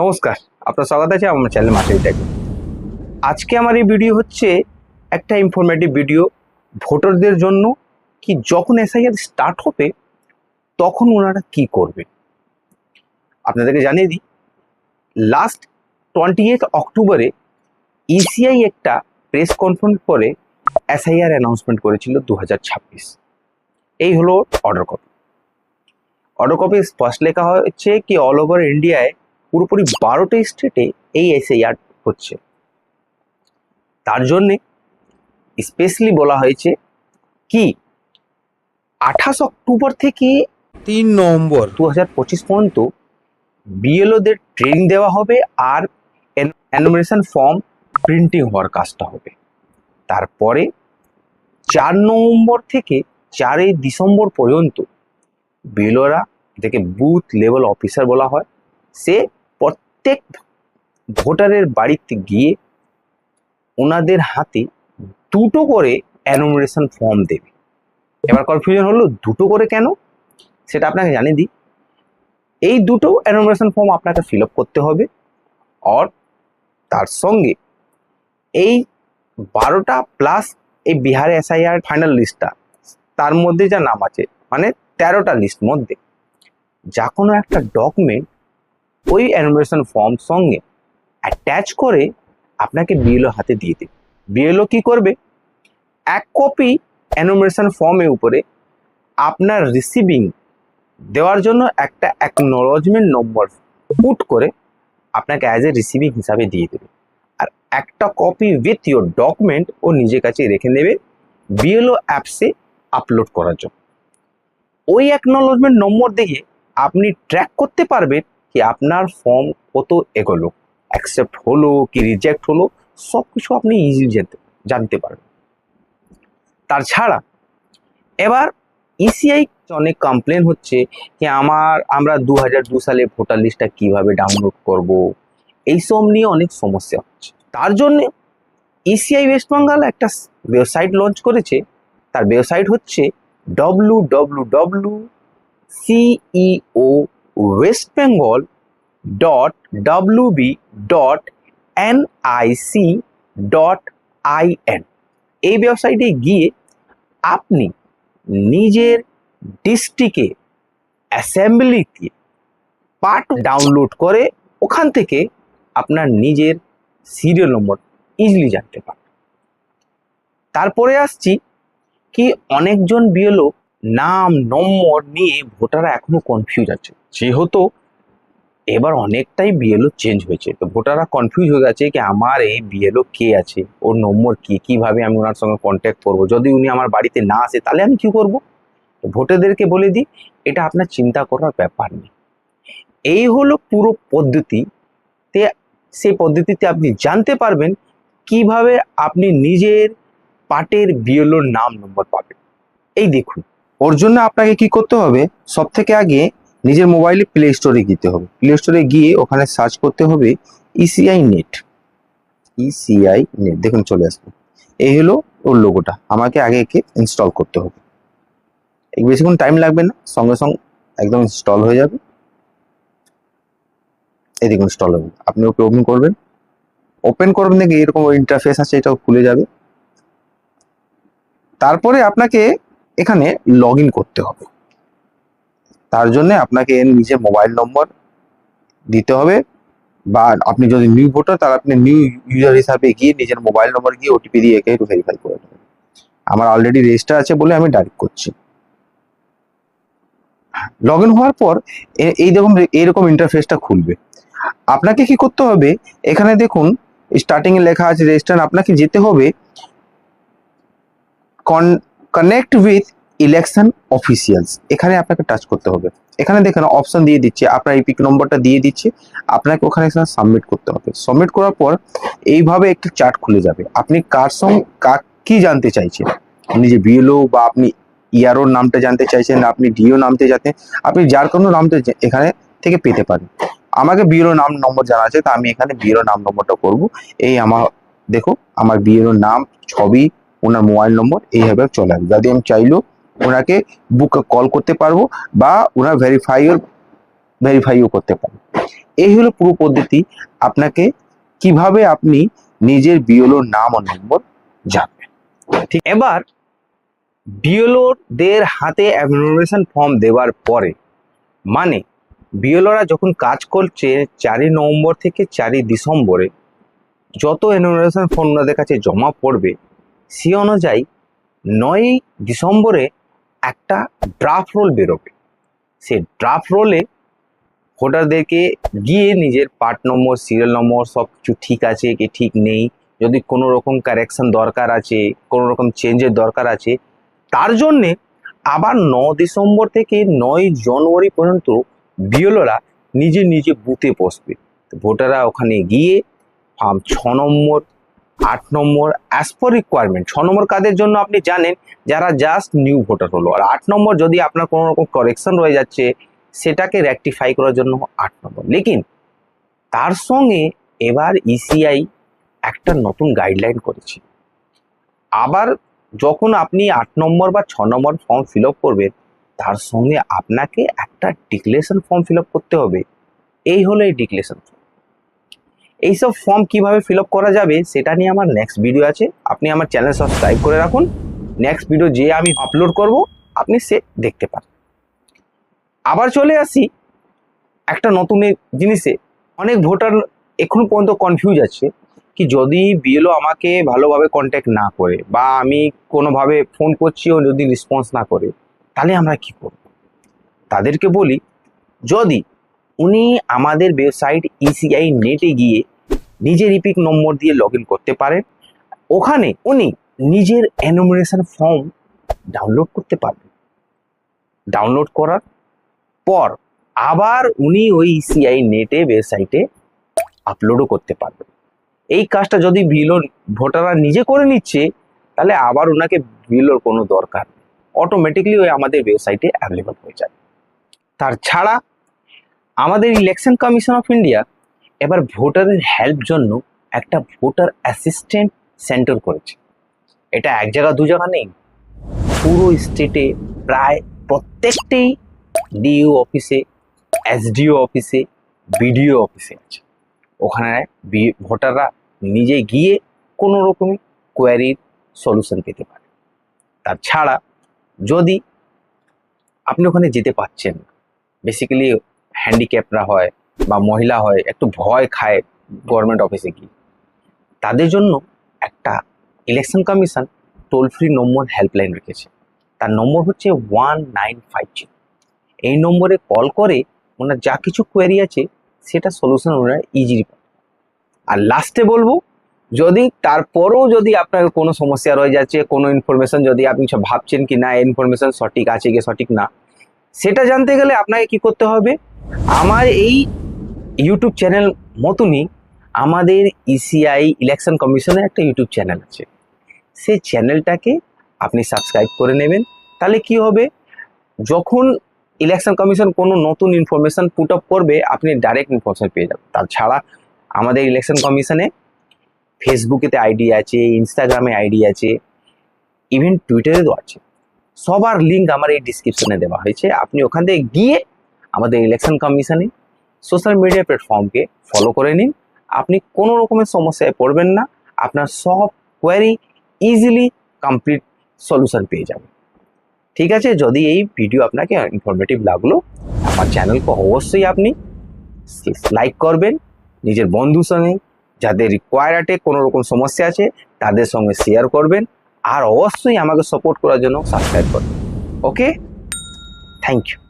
নমস্কার, আপনার স্বাগত আছে আমার চ্যানেল মাসের টেক আজকে আমার এই ভিডিও হচ্ছে একটা ইনফরমেটিভ ভিডিও ভোটারদের জন্য কি যখন এসআইআর স্টার্ট হবে, তখন ওনারা কি করবে? আপনাদেরকে জানিয়ে দিই লাস্ট টোয়েন্টি এইথ অক্টোবরে ইসিআই একটা প্রেস কনফারেন্স করে এসআইআর অ্যানাউন্সমেন্ট করেছিল দু হাজার ছাব্বিশ। এই হলো অর্ডার কপি অর্ডার কপি স্পষ্ট লেখা হচ্ছে কি অল ওভার ইন্ডিয়ায় পুরোপুরি বারোটি স্টেটে এই এসআইআর হচ্ছে। তার জন্যে স্পেশালি বলা হয়েছে কি? আঠাশ অক্টোবর থেকে তিন নভেম্বর। দু হাজার পঁচিশ পর্যন্ত বিএলওদের ট্রেনিং দেওয়া হবে আর অ্যানোমিনেশন ফর্ম প্রিন্টিং হওয়ার কাজটা হবে। তারপরে চার নভেম্বর থেকে চারই ডিসেম্বর পর্যন্ত বিএলওরা যাকে বুথ লেভেল অফিসার বলা হয় সে প্রত্যেক ভোটারের বাড়িতে গিয়ে ওনাদের হাতে দুটো করে অ্যানোমিনেশন ফর্ম দেবে। এবার কনফিউশন হলো, দুটো করে কেন? সেটা আপনাকে জানিয়ে দিই। এই দুটো অ্যানোমিনেশন ফর্ম আপনাকে ফিল করতে হবে আর তার সঙ্গে এই বারোটা প্লাস এই বিহারে এসআইআর ফাইনাল লিস্টটা তার মধ্যে যা নাম আছে মানে তেরোটা লিস্ট মধ্যে, যা কোনো একটা ডকুমেন্ট ওই অ্যানোমিনেশন ফর্ম সঙ্গে অ্যাটাচ করে আপনাকে বিএলও হাতে দিয়ে দেবে। বিএলও কি করবে? এক কপি অ্যানোমিনেশন ফর্মের উপরে আপনার রিসিভিং দেওয়ার জন্য একটা অ্যাকনোলজমেন্ট নম্বর পুট করে আপনাকে অ্যাজ এ রিসিভিং হিসাবে দিয়ে দেবে। আর একটা কপি উইথ ইয়োর ডকুমেন্ট ও নিজের কাছে রেখে নেবে বিএলও অ্যাপসে আপলোড করার জন্য। ওই অ্যাকনোলজমেন্ট নম্বর দিয়ে আপনি ট্র্যাক করতে পারবেন কি আপনার ফর্ম কত এগোলো? অ্যাকসেপ্ট হলো কি রিজেক্ট হলো? সব কিছু আপনি ইজিলি জানতে জানতে পারবেন। তাছাড়া এবার ইসিআই অনেক কমপ্লেন হচ্ছে যে আমার, আমরা দু সালে ভোটার লিস্টটা কীভাবে ডাউনলোড করব? এইসব নিয়ে অনেক সমস্যা হচ্ছে। তার জন্য ইসিআই ওয়েস্ট বেঙ্গল একটা ওয়েবসাইট লঞ্চ করেছে। তার ওয়েবসাইট হচ্ছে W W W CEO West Bengal dot W B dot N NIC dot IN এই ওয়েবসাইটে গিয়ে আপনি নিজের ডিস্ট্রিক্টে অ্যাসেম্বলিতে পার্ট ডাউনলোড করে ওখান থেকে আপনার নিজের সিরিয়াল নম্বর ইজিলি জানতে পারেন তারপরে আসছি কি অনেকজন বিএলও নাম, নম্বর নিয়ে ভোটাররা এখনও কনফিউজ আছে। যেহেতু এবার অনেকটাই বিএলও চেঞ্জ হয়েছে। তো ভোটাররা কনফিউজ হয়ে গেছে কি আমার এই বিএলও কে আছে? ওর নম্বর কি? কীভাবে আমি ওনার সঙ্গে কন্ট্যাক্ট করব? যদি উনি আমার বাড়িতে না আসে, তাহলে আমি কি করব? ভোটারদেরকে বলে দিই, এটা আপনার চিন্তা করার ব্যাপার নেই এই হলো পুরো পদ্ধতিতে সেই পদ্ধতিতে আপনি জানতে পারবেন কীভাবে আপনি নিজের পার্টের বিএলওর নাম, নম্বর পাবেন। এই দেখুন। ওর জন্য আপনাকে কি করতে হবে? সব থেকে আগে নিজের মোবাইলে প্লে স্টোরে যেতে হবে। প্লে স্টোরে গিয়ে ওখানে সার্চ করতে হবে ইসিআই নেট ইসিআই নেট দেখুন চলে আসবে এই হলো ওর লোগোটা আমাকে আগে একে ইনস্টল করতে হবে। বেশিক্ষণ টাইম লাগবে না। সঙ্গে সঙ্গে একদম ইনস্টল হয়ে যাবে। এই দেখুন ইনস্টল হবে আপনি ওকে ওপেন করবেন। ওপেন করবেন দেখে এরকম ইন্টারফেস আছে, এটাও খুলে যাবে। তারপরে আপনাকে এখানে লগ করতে হবে। তার জন্য আপনাকে এর নিজের মোবাইল নম্বর দিতে হবে বা আপনি যদি নিউ ভোটার তাহলে আপনি নিউ ইউজার হিসাবে গিয়ে নিজের মোবাইল নম্বর গিয়ে ওটিপি দিয়ে একে ভেরিফাই করে নেবেন। আমার অলরেডি রেজিস্টার আছে বলে আমি ডাইরেক্ট করছি। লগ ইন হওয়ার পর এই দেখুন এইরকম ইন্টারফেসটা খুলবে। আপনাকে কি করতে হবে? এখানে দেখুন স্টার্টিং এ লেখা আছে রেজিস্টার আপনাকে যেতে হবে। কানেক্ট উইথ ইলেকশন অফিসিয়ালস এখানে আপনাকে টাচ করতে হবে। এখানে দেখেন অপশন দিয়ে দিচ্ছে। আপনার এই পিক নম্বরটা দিয়ে দিচ্ছে। আপনাকে ওখানে সাবমিট করতে হবে। সাবমিট করার পর এইভাবে একটি চার্ট খুলে যাবে। আপনি কার সঙ্গে, কার কি জানতে চাইছেন? আপনি যে বিএলও বা আপনি ইয়ারোর নামটা জানতে চাইছেন, আপনি ডিও নামতে যাতে আপনি যার কোনো নামটা এখানে থেকে পেতে পারেন। আমাকে বিএলও নাম নম্বর জানা আছে, তা আমি এখানে বিএলও নাম নম্বরটা করব। এই আমার দেখো আমার বিএলও নাম, ছবি ওনার মোবাইল নম্বর এইভাবে চলে আসবে। যদি আমি চাইলেও ওনাকে বুক কল করতে পারব বা ওনার ভেরিফাইও ভেরিফাইও করতে পারব। এই হলো পুরো পদ্ধতি। আপনাকে কীভাবে আপনি নিজের বিওলোর নাম ও নম্বর জানবেন। ঠিক, এবার বিএলওদের হাতে অ্যামিনোরেশন ফর্ম দেওয়ার পরে মানে বিএলওরা যখন কাজ করছে চারই নভেম্বর থেকে চারই ডিসেম্বরে, যত অ্যামিনোরেশন ফর্ম ওনাদের কাছে জমা পড়বে সে অনুযায়ী নয়ই ডিসেম্বরে একটা ড্রাফট রোল বেরোবে। সে ড্রাফট রোলে ভোটারদেরকে গিয়ে নিজের পার্ট নম্বর সিরিয়াল নম্বর সব কিছু ঠিক আছে কি ঠিক নেই, যদি কোনো রকম কারেকশন দরকার আছে, কোনো রকম চেঞ্জের দরকার আছে, তার জন্যে আবার ন ডিসেম্বর থেকে নয় জানুয়ারি পর্যন্ত বিএলওরা নিজে নিজে বুথে বসবে। ভোটাররা ওখানে গিয়ে ফার্ম ছ নম্বর আট নম্বর অ্যাজ পার রিকোয়ারমেন্ট ছ নম্বর কাদের জন্য আপনি জানেন যারা জাস্ট নিউ ভোটার হলো। আর আট নম্বর যদি আপনার কোনো রকম কারেকশন রয়ে যাচ্ছে, সেটাকে রেকটিফাই করার জন্য আট নম্বর। লেকিন তার সঙ্গে এবার ইসিআই একটা নতুন গাইডলাইন করেছে। আবার যখন আপনি আট নম্বর বা ছ নম্বর ফর্ম ফিল আপ করবেন, তার সঙ্গে আপনাকে একটা ডিক্লেরেশন ফর্ম ফিল করতে হবে। এই হলো এই ডিক্লেরেশন ফর্ম এইসব ফর্ম কীভাবে ফিল করা যাবে সেটা নিয়ে আমার নেক্সট ভিডিও আছে। আপনি আমার চ্যানেল সাবস্ক্রাইব করে রাখুন। নেক্সট ভিডিও যে আমি আপলোড করব, আপনি সে দেখতে পান। আবার চলে আসি একটা নতুন জিনিসে। অনেক ভোটার এখনও পর্যন্ত কনফিউজ আছে কি যদি বিএলও আমাকে ভালোভাবে কন্ট্যাক্ট না করে বা আমি কোনোভাবে ফোন করছি ও যদি রেসপন্স না করে, তাহলে আমরা কি করব? তাদেরকে বলি, যদি উনি আমাদের ওয়েবসাইট ইসিআই নেটে গিয়ে নিজের ইপিক নম্বর দিয়ে লগ করতে পারেন। ওখানে উনি নিজের অ্যানোমিনেশন ফর্ম ডাউনলোড করতে পারবেন। ডাউনলোড করার পর আবার উনি ওই ইসিআই নেটে ওয়েবসাইটে আপলোডও করতে পারবেন। এই কাজটা যদি বিলোর ভোটাররা নিজে করে নিচ্ছে, তাহলে আবার ওনাকে বিলোর কোনো দরকার অটোমেটিকলি ওই আমাদের ওয়েবসাইটে অ্যাভেলেবল হয়ে যায় তার ছাড়া আমাদের ইলেকশন কমিশন অফ ইন্ডিয়া এবার ভোটারের হেল্প জন্য একটা ভোটার অ্যাসিস্ট্যান্ট সেন্টার করেছে। এটা এক জায়গা, দু জায়গা নেই। পুরো স্টেটে প্রায় প্রত্যেকটি ডিইউ অফিসে এসডিও অফিসে বিডিও অফিসে আছে। ওখানে ভোটাররা নিজে গিয়ে কোনো রকমের কোয়ারির সলিউশন পেতে পারে। তার ছাড়া যদি আপনি ওখানে যেতে পারছেন না বেসিক্যালি হ্যান্ডিক্যাপরা হয় বা মহিলা হয়, একটু ভয় খায় গভর্নমেন্ট অফিসে গিয়ে। তাদের জন্য একটা election commission toll free number helpline রেখেছে। তার নম্বর হচ্ছে ওয়ান নাইন ফাইভ জিরো এই নম্বরে কল করে ওনার যা কিছু কোয়ারি আছে, সেটা সলিউশন ওনারা ইজিলি পাবে। আর লাস্টে বলব, যদি তারপরেও যদি আপনার কোনো সমস্যা রয়ে যাচ্ছে, কোনো ইনফরমেশন যদি আপনি ভাবছেন কি না ইনফরমেশন সঠিক আছে কি সঠিক না, সেটা জানতে গেলে আপনাকে কি করতে হবে? আমার এই ইউটিউব চ্যানেল মতনই আমাদের ইসিআই ইলেকশন কমিশনের একটা ইউটিউব চ্যানেল আছে। সেই চ্যানেলটাকে আপনি সাবস্ক্রাইব করে নেবেন। তাহলে কি হবে? যখন ইলেকশন কমিশন কোনো নতুন ইনফরমেশন পুট আপ করবে, আপনি ডাইরেক্ট ইনফরমেশন পেয়ে যাবেন। তাছাড়া আমাদের ইলেকশন কমিশনে ফেসবুকেতে আইডি আছে ইনস্টাগ্রামে আইডি আছে ইভেন টুইটারেও আছে। সবার লিঙ্ক আমার এই ডিসক্রিপশনে দেওয়া হয়েছে। আপনি ওখান থেকে গিয়ে আমাদের ইলেকশন কমিশনে সোশ্যাল মিডিয়া প্ল্যাটফর্মকে ফলো করে নিন। আপনি কোনো রকমের সমস্যায় পড়বেন না। আপনার সব কোয়ারি ইজিলি কমপ্লিট সলিউশন পেয়ে যাবেন। ঠিক আছে? যদি এই ভিডিও আপনাকে ইনফরমেটিভ লাগল, আমার চ্যানেলকে অবশ্যই আপনি লাইক করবেন। নিজের বন্ধুর সঙ্গে, যাদের রিকোয়ার আটে কোনো রকম সমস্যা আছে, তাদের সঙ্গে শেয়ার করবেন। আর অবশ্যই আমাকে সাপোর্ট করার জন্য সাবস্ক্রাইব করবেন। Okay thank you